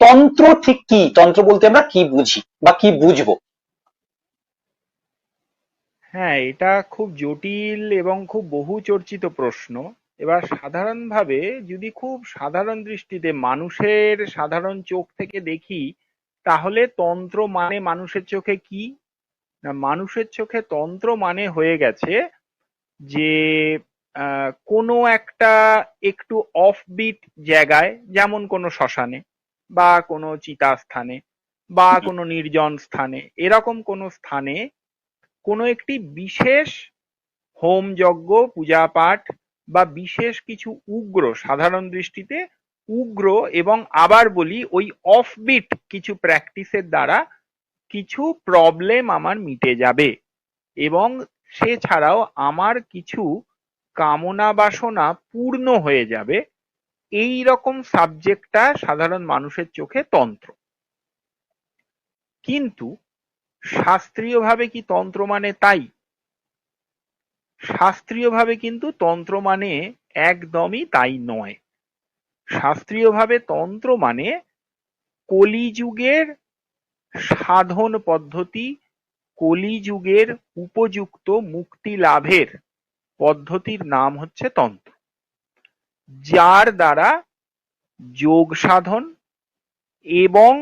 তন্ত্র ঠিক কি? তন্ত্র বলতে আমরা কি বুঝি বা কি বুঝব? হ্যাঁ এটা খুব জটিল এবং খুব বহু চর্চিত প্রশ্ন। এবার সাধারণভাবে যদি খুব সাধারণ দৃষ্টিতে মানুষের সাধারণ চোখ থেকে দেখি, তাহলে তন্ত্র মানে মানুষের চোখে কি? না, মানুষের চোখে তন্ত্র মানে হয়ে গেছে যে কোনো একটা একটু অফবিট জায়গায়, যেমন কোনো শ্মশানে। বা কোনো চিতা স্থানে বা কোনো নির্জন স্থানে। এরকম কোনো স্থানে কোনো একটি বিশেষ হোম যজ্ঞ পূজা পাঠ বা বিশেষ কিছু উগ্র সাধারণ দৃষ্টিতে উগ্র এবং আবার বলি ওই অফবিট কিছু প্র্যাকটিসের দ্বারা কিছু প্রবলেম আমার মিটে যাবে এবং সে ছাড়াও আমার কিছু কামনা বাসনা পূর্ণ হয়ে যাবে এই রকম সাবজেক্টটা সাধারণ মানুষের চোখে তন্ত্র। কিন্তু শাস্ত্রীয়ভাবে কি তন্ত্র মানে তাই? শাস্ত্রীয়ভাবে কিন্তু তন্ত্র মানে একদমই তাই নয়। শাস্ত্রীয়ভাবে তন্ত্র মানে কলিযুগের সাধন পদ্ধতি, কলিযুগের উপযুক্ত মুক্তি লাভের পদ্ধতির নাম হচ্ছে তন্ত্র। যার দ্বারা যোগ সাধন এবং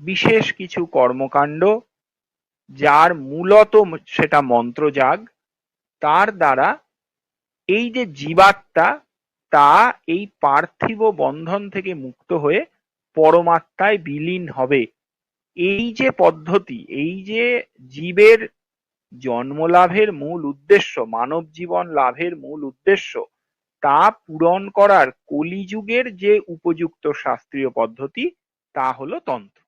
বিশেষ কিছু কর্মকাণ্ড, যার মূলত সেটা মন্ত্রজাগ তার দ্বারা এই যে জীবাত্মা, তা এই পার্থিব বন্ধন থেকে মুক্ত হয়ে পরমাত্মায় বিলীন হবে। এই যে পদ্ধতি, এই যে জীবের জন্ম লাভের মূল উদ্দেশ্য, মানব জীবন লাভের মূল উদ্দেশ্য তা পূরণ করার কলিযুগের যে উপযুক্ত শাস্ত্রীয় পদ্ধতি তা হল তন্ত্র।